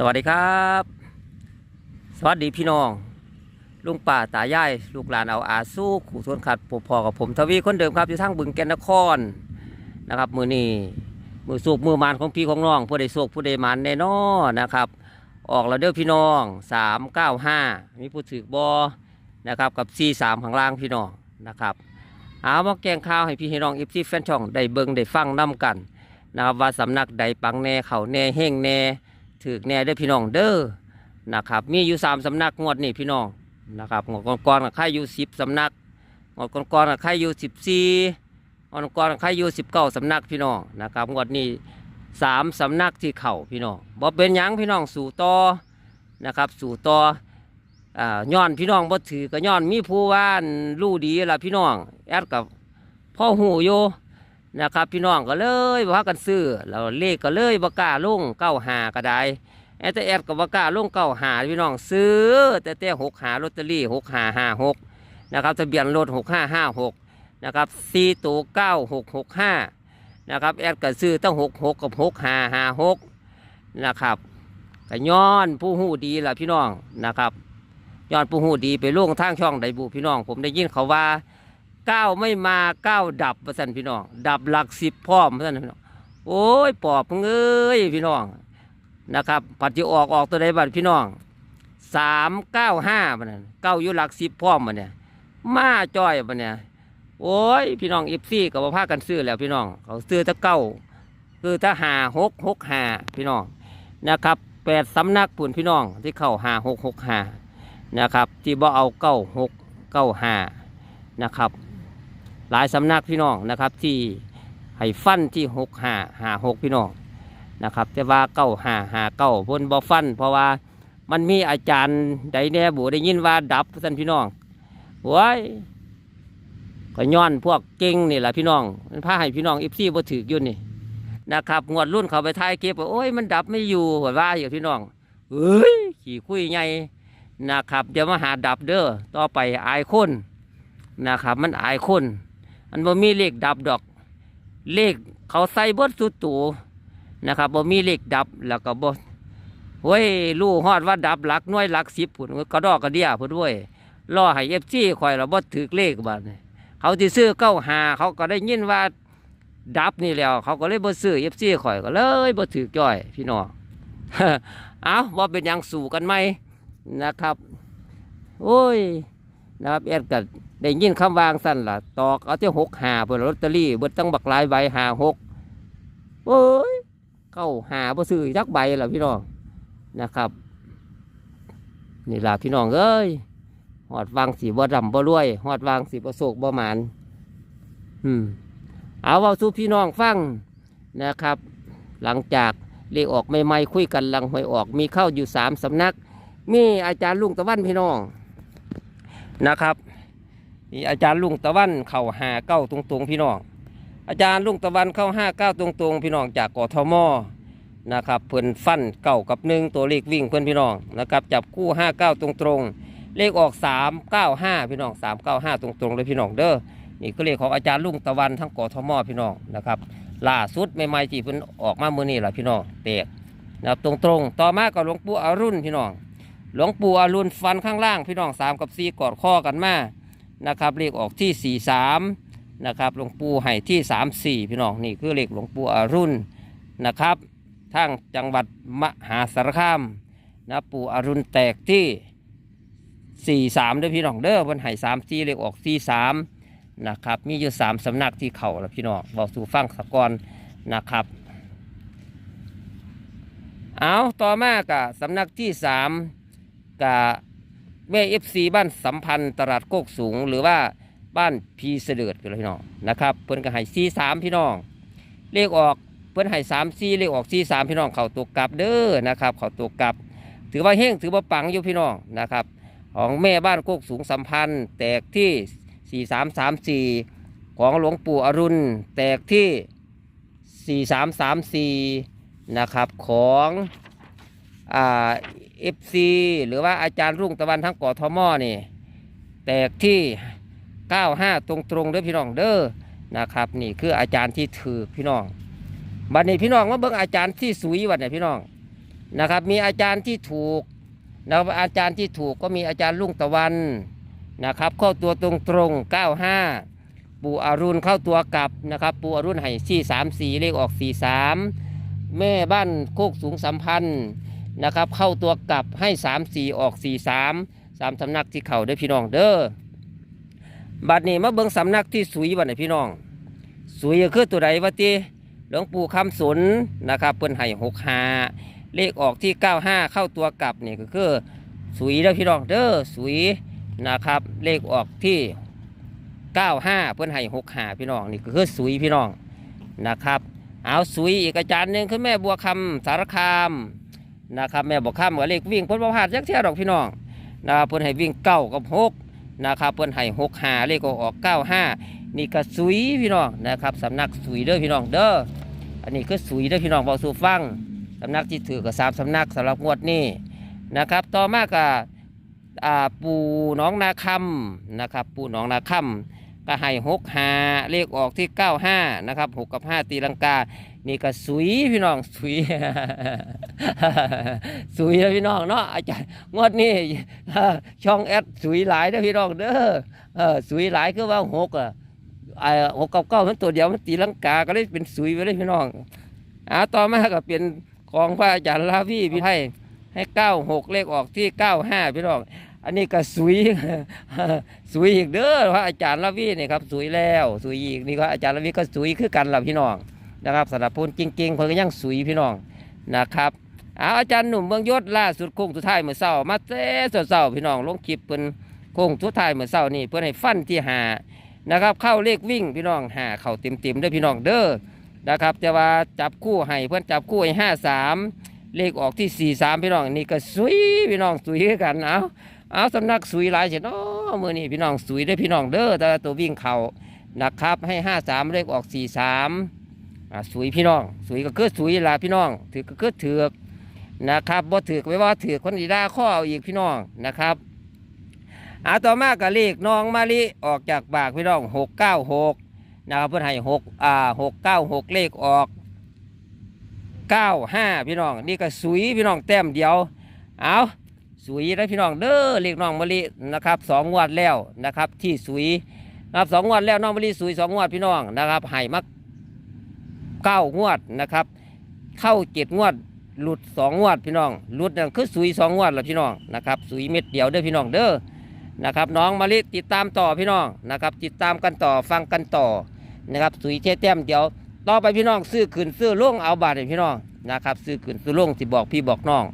สวัสดีครับ สวัสดีพี่น้อง ลุงป่าตายายลูกหลานเอาอาสู้ขู่ทวนขัดปกพอกับผมทวีคนเดิมครับอยู่ทั้งบึงแกนนครนะครับมือนี้มือสูบมือมานของพี่ของน้องผู้ใดโศกผู้ใดมานแน่นอนนะครับ ออกแล้วเด้อพี่น้องสามเก้าห้ามีผู้ถือบอนะครับกับซีสามข้างล่างพี่น้องนะครับเอามาแกงข้าวให้พี่ให้น้องอิฟซีแฟนช่องได้เบิงได้ฟังนํกันนะครับว่าสำนักใดปังแน่เขาแน่เฮงแน่ ถือแน่เด้อพี่น้องเด้อนะครับ มีอยู่สามสำนักงวดนี่พี่น้องนะครับงวดก่อนๆกับใครอยู่สิบสำนักงวดก่อนๆกับใครอยู่สิบสี่งวดก่อนๆกับใครอยู่สิบเก้าสำนักพี่น้องนะครับงวดนี้สามสำนักที่เข่าพี่น้องบ่เป็นยังพี่น้องสู่ต่อนะครับสู่ต่ออ่าย้อนพี่น้องบ่ถือก็ย้อนมีผู้ว่านรู้ดีละพี่น้องแอดกับพ่อหูอยู่ นะครับ พี่น้องก็เลยบ่ากันซื้อแล้วเลขก็เลยบ่กล้าลงเก้าหาก็ได้แอตแอดกับว่ากล้าลงเก้าหาพี่น้องซื้อ แต่แต่หกหาลอตเตอรี่หกหาห้าหกนะครับทะเบียนรถหกห้าห้าหกนะครับสี่ตัวเก้าหกหกห้านะครับแอดก็ซื้อตั้งหกหกกับหกห้าห้าหกนะครับก็ย้อนผู้หูดีล่ะพี่น้องนะครับย้อนผู้หูดีไปลงทางช่องไดบูพี่น้อง ผมได้ยินเขาว่า เก้าไม่มาเก้าดับประสันพี่น้อง ดับหลักสิบพร้อมประสันพี่น้องโอ้ยปอบมึงยพี่น้องนะครับปัดที่ออกออกตัวใดบัดพี่น้องสามเก้าห้ามันนะเก้าอยู่หลักสิบพร้อมมันเนี่ยมาจ้อยมันเนี่ยโอ้ยพี่น้องเอฟซี่กับพากันซื้อแล้วพี่น้อง เขาซื้อถ้าเก้าคือถ้าหาหกหกหาพี่น้องนะครับแปดสำนักปุ่นพี่น้องที่เข้าหาหกหกหานะครับ ที่บ่เอาเก้าหกเก้าหานะครับ หลายสำนักพี่น้องนะครับ ที่ให้ฟันที่หกหาหาหกพี่น้องนะครับ แต่ว่าเก้าหาหาเก้าพ้นบ่ฟัน เพราะว่ามันมีอาจารย์ใดแน่บุได้ยินว่าดับท่านพี่น้องโว้ยก็ย้อนพวกเก่งนี่แหละพี่น้องมันพาให้พี่น้องอิฟซี่บ่ถือยู่นนี่นะครับงวดรุ่นเขาไปท้ายเก็บว่าโอ้ยมันดับไม่อยู่ว่าว่าอยู่พี่น้องเอ้ยขี่คุยใหญ่นะครับ เดี๋ยวมาหาดับเด้อต่อไปอายคนนะครับ มันอายคน มันบ่มีเลขดับดอก เลขเขาใส่เบิดสุดตูนะครับบ่มีเลขดับแล้วก็บ่เว้ยรู้ฮอดว่าดับหลักหน้อยหลักสิบผุนกระดอกกระเดียผุนเว้ยล่อให้เอฟซีคอยเราบ่ถือเลขบัดนี้เขาที่ซื้อเก้าหาเขาก็ได้ยินว่าดับนี่แล้ว เขาก็เลยบ่ซื้อเอฟซีคอยก็เลยบ่ถือจ้อย พี่น้องเอาว่าเป็นยังสู่กันไหมนะครับ โอ้ย นะครับแอดกัได้ยินคำวางสั้นล่ะ ตอกเอาที่หกหาเพื่อลอตเตอรี่เบิดตั้งบักลายใบหาหกโอ้ยเข้าหาบ่ซื้อจักใบล่ะพี่น้องนะครับนี่ล่ะพี่น้องเอ้ยหอดวางสีบ่ดำบ่รวยหอดวางสีบ่โศกบ่หมานอืมเอาเว้าสู่พี่น้องฟังนะครับ หลังจากเลขออกใหม่ๆคุยกันหลังหวยออก มีเข้าอยู่สามสำนัก มีอาจารย์ลุงตะวันพี่น้อง นะครับมีอาจารย์ลุงตะวันเข่าหาเก้าตรงๆพี่น้อง อาจารย์ลุงตะวันเข้าห้าเก้าตรงๆพี่น้องจากกทมนะครับเพิ่อนฟันเก่ากับหนึ่งตัวเลขวิ่งเพื่อนพี่น้องนะครับจับคู่ห้าเก้าตรงๆเลขออกสามเก้าห้าพี่น้องสามเก้าห้าตรงๆเลยพี่น้องเด้อนี่ก็เลขของอาจารย์ลุงตะวันทั้งกทมพี่น้องนะครับล่าสุดใหม่ๆที่เพิ่นออกมาเมื่อนี้แหละพี่น้องเตะนะครับตรงๆ ต่อมากับหลวงปู่อรุณพี่น้อง หลวงปู่อรุณฟันข้างล่าง พี่น้องสามกับสี่กอดข้อกันมานะครับเลขออกที่สี่สามนะครับหลวงปู่ให้ที่สามสี่พี่น้องนี่คือเลขหลวงปู่อรุณนะครับทางจังหวัดมหาสารคามนะปู่อรุณแตกที่สี่สามด้วยพี่น้องเด้อวันให้สามสี่เลขออกสี่สามนะครับมีอยู่สามสำนักที่เขาแล้วพี่น้องบอกสู่ฟังสะกอนนะครับเอาต่อมากับสำนักที่สาม กับแม่เอฟซีบ้านสัมพันธ์ตลาดโคกสูง หรือว่าบ้านพีเสด็จพี่น้องนะครับเพิ่นก็ให้ซีสามพี่น้องเลขออกเพิ่นให้สามซีเลขออกซีสามพี่น้องเขาตัวกลับเด้อนะครับเขาตัวกลับ ถือว่าเฮงถือว่าปังอยู่พี่น้องนะครับ ของแม่บ้านโคกสูงสัมพันธ์ แตกที่สี่สามสามสี่ของหลวงปู่อรุณ แตกที่สี่สามสามสี่นะครับของอ่า เอฟซีหรือว่าอาจารย์รุ่งตะวันทั้งกอทมนี่ แตกที่ 95 ตรงตรงๆเด้อพี่น้องเด้อนะครับ นี่คืออาจารย์ที่ถือพี่น้องบัดนี้พี่น้องมาเบิ่งอาจารย์ที่สุยวันเนี่ยพี่น้องนะครับ มีอาจารย์ที่ถูกนะครับอาจารย์ที่ถูกก็มีอาจารย์ลุงตะวันนะครับ เข้าตัวตรงตรงๆ95 ปู่อรุณเข้าตัวกลับนะครับ ปู่อรุณให้สี่สามสีเลขออกสีสามแม่บ้านโคกสูงสัมพันธ์ นะครับ เข้าตัวกลับให้สามสี่ออกสี่สามสามสำนักที่เข่าด้อพี่น้องเด้อบัดนี้มาเบิ่งสำนักที่สุยบัดนี้พี่น้อง สุยก็คือตัวใดวะตีหลวงปู่คำสนนะครับเปิ้นให้หกหาเลขออกที่เก้าห้าเข้าตัวกลับนี่ก็คือสุยเด้อพี่น้องเด้อสุยนะครับ เลขออกที่95เพื่อนให้6หาพี่น้องนี่ก็คือสุยพี่น้องนะครับ เอาสุยอีกอาจารย์หนึ่งคือแม่บัวคำสารคาม นะครับแม่บัวคำกับเลขวิ่งเพิ่นประพลาดจักเที่ยดอกพี่น้องนะครับเพิ่นให้วิ่งเก้ากับหกนะครับเพิ่นให้หกหาเลขก็ออกเก้าห้านี่ก็สุยพี่น้องนะครับสำนักสุยเด้อพี่น้องเด้ออันนี้คือสุยเด้อพี่น้องบอกสู่ฟังสำนักที่ถือกับสามสำนักสำหรับงวดนี้นะครับ ต่อมาก็อ่าปูหน้องนาคำนะครับ ปูหน้องนาคำ ก็ให้หกหาเลขออกที่เก้าห้านะครับหกกับห้าตีลังกา นี่ก็สุยพี่น้องสุย สุยแล้วพี่น้องเนาะอาจารย์งวดนี้ช่องแอดสุยหลายนะพี่น้องเด้อเออสุยหลายคือว่าหกอะหกกับเก้ามันตัวเดียวมันตีลังกาก็เลยเป็นสุยไปเลยพี่น้องอ่าต่อมาก็เป็นของพระอาจารย์ลาพี่พี่ให้ให้เก้าหกเลขออกที่เก้าห้าพี่น้อง อันนี้ก็สุยสุยอีกเด้อพระอาจารย์ละวีนี่ครับสุยแล้วสุยอีกนี่ก็อาจารย์ละวีก็สุยคือกันล่ะพี่น้องนะครับสำหรับพูนจริงๆเพิ่นก็ยังสุยพี่น้องนะครับเอาอาจารย์หนุ่มเมืองยศล่าสุดโค้งสุดท้ายเมื่อเช้ามาเต้สดเช้าพี่น้องลงคลิปเพิ่นโค้งสุดท้ายเมื่อเช้านี่เพิ่นให้ฟันที่หานะครับเข้าเลขวิ่งพี่น้องหาเข้าเต็มๆเด้อพี่น้องเด้อนะครับแต่ว่าจับคู่ให้เพื่อนจับคู่ให้ห้าสามเลขออกที่สี่สามพี่น้องนี่ก็สุยพี่น้องสุยกันเอา เอาสำนักสุยหลายเช่นอ๋อมือนี่พี่น้องสุยได้พี่น้องเด้อแต่ตัววิ่งเขานะครับ ให้ห้าสามเลขออกสี่สามสุยพี่น้อง สุยก็คือสุยล่ะพี่น้อง ถือก็คือถือกนะครับบ่ถือกไว้ว่าถือกคนดีด้าข้อเอาอีกพี่น้องนะครับอาต่อมากับเลขน้องมาลิออกจากปากพี่น้องหกเก้าหกนะครับเพื่อนให้หกอ่าหกเก้าหกเลขออกเก้าห้าพี่น้อง นี่ก็สุยพี่น้องแต้มเดียว เอา สุยนะพี่น้องเด้อเรียกน้องมะลินะครับสองงวดแล้วนะครับที่สุยนะครับสองงวดแล้วน้องมะลิสุยสองงวดพี่น้องนะครับให้มักเก้างวดนะครับ เข้าเจ็ดงวดหลุดสองงวดพี่น้องหลุดนั่นคือสุยสองงวดแล้วพี่น้องนะครับสุยเม็ดเดียวเด้อพี่น้องเด้อนะครับน้องมะลิติดตามต่อพี่น้องนะครับติดตามกันต่อฟังกันต่อนะครับสุยเช่แต้มเดียว ต่อไปพี่น้องซื้อขึ้นซื้อลงเอาบาทเลยพี่น้องนะครับซื้อขึ้นซื้อลงที่บอกพี่บอกน้อง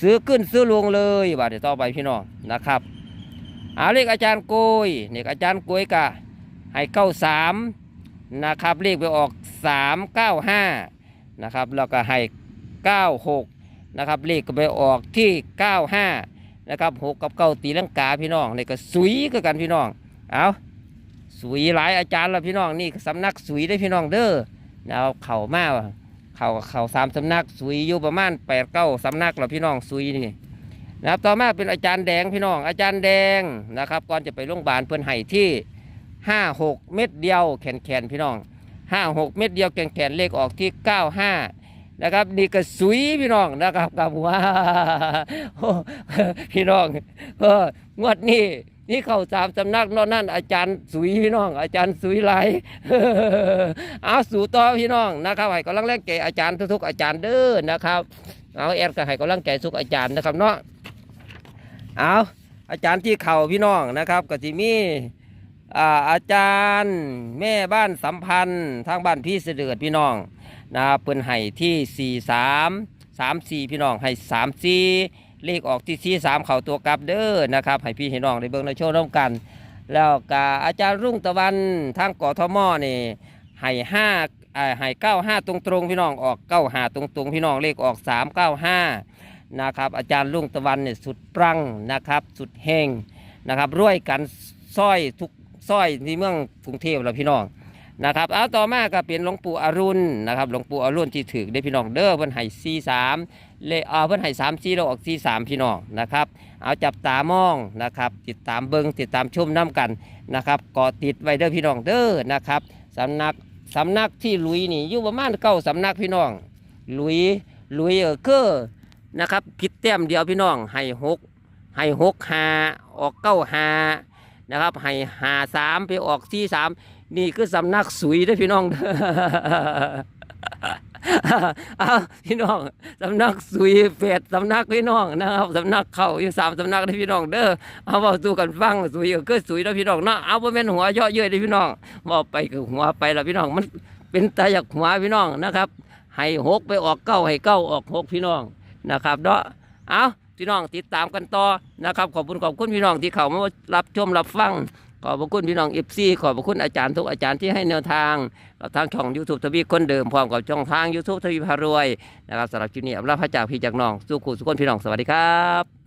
ซื้อขึ้นซื้อลงเลยบาทเดี๋ยวต่อไปพี่น้องนะครับเอาเลขอาจารย์โกยเลขอาจารย์โกยกะให้เก้าสามนะครับเลขไปออกสามเก้าห้านะครับแล้วก็ให้เก้าหกนะครับเลขก็ไปออกที่เก้าห้านะครับหกกับเก้าตีลังกาพี่น้องนี่ก็สุยก็กันพี่น้องเอาสุยหลายอาจารย์แล้วพี่น้องนี่สำนักสุยได้พี่น้องเด้อเอาเข่ามาว่ะ เขาเขาสามสำนักสุยอยู่ประมาณแปดเก้าสำนักแล้วพี่น้องสุยนี่นะครับต่อมาเป็นอาจารย์แดงพี่น้องอาจารย์แดงนะครับ ก่อนจะไปโรงพยาบาลเพื่อนให้ที่ห้าหกเม็ดเดียวแขนแขนพี่น้องห้าหกเม็ดเดียวแขนแขนเลขออกที่เก้าห้านะครับนี่ก็สุยพี่น้องนะครับกับว่าพี่น้องเอองวดนี้ นี่เข้าสามสำนักนอกนั่นอาจารย์สุยพี่น้อง อาจารย์สุยไหลเอาสู่ต่อพี่น้องนะครับให้กำลังแรงใจอาจารย์ทุกๆอาจารย์เด้อนะครับเอาแอดก็ให้กำลังใจทุกอาจารย์นะครับเนาะเอาอาจารย์ที่เข่าพี่น้องนะครับก็จะมีอาอาจารย์แม่บ้านสัมพันธ์ทางบ้านพี่เสด็จพี่น้องนะครับเพิ่นให้ที่สี่สามสามสี่พี่น้องให้สามสี่ เลขออกที่สีสามเข่าตัวกลับเด้อนะครับให้พี่ให้น้องได้เบิ่งในโชว์ร่วมกัน แล้วก็อาจารย์รุ่งตะวันทางกอทมนี่ให้ห้าอ่าให้เก้าห้าตรงตรงพี่น้องออกเก้าห้าตรงตรงพี่น้องเลขออกสามเก้าห้านะครับอาจารย์รุ่งตะวันเนี่ยสุดปรังนะครับสุดเฮงนะครับรวยกันสร้อยทุกสร้อยที่เมืองกรุงเทพแล้วพี่น้องนะครับเอาต่อมาก็เป็นหลวงปู่อรุณนะครับหลวงปู่อรุณที่ถือได้พี่น้องเด้อเพิ่นให้ซีสาม เลขเอาเพิ่นให้สามซีเราออกซีสามพี่น้องนะครับ เอาจับตามองนะครับ ติดตามเบิงติดตามชมน้ำกันนะครับกอติดไว้เด้อพี่น้องเด้อนะครับสำนักสำนักที่ลุยนี่อยู่ประมาณเก้าสำนักพี่น้อง ลุยลุยเออคือนะครับผิดแต้มเดียวพี่น้องให้หกให้หกหาออกเก้าหานะครับให้หาสามไปออกที่สามนี่คือสำนักสุยเด้อพี่น้อง เอาพี่น้องสำนักสุยเฟดสำนักพี่น้องนะครับสำนักเขาอยู่สามสำนักเด้พี่น้องเด้อเอาเว้าสู้กันฟังสุยก็คือสุยเด้อพี่น้องเนาะเอาบ่แม่นหัวเยาะเย้ยเด้พี่น้องเว้าไปคือหัวไปแล้วพี่น้องมันเป็นตาอยากหัวพี่น้องนะครับ ให้หกไปออกเก้าให้เก้าออกหกพี่น้องนะครับเนาะเอาพี่น้องติดตามกันต่อนะครับ ขอบคุณขอบคุณพี่น้องที่เข้ามารับชมรับฟัง ขอบพระคุณพี่น้องเอฟซีขอบพระคุณอาจารย์ทุกอาจารย์ที่ให้แนวทางกับทางช่องยูทูบทวีคนเดิมพร้อมกับช่องทางยูทูบทวีพารวยนะครับสำหรับคลิปนี้อำลาพระจากพี่จากน้อง สู้ขู่สุขคนพี่น้องสวัสดีครับ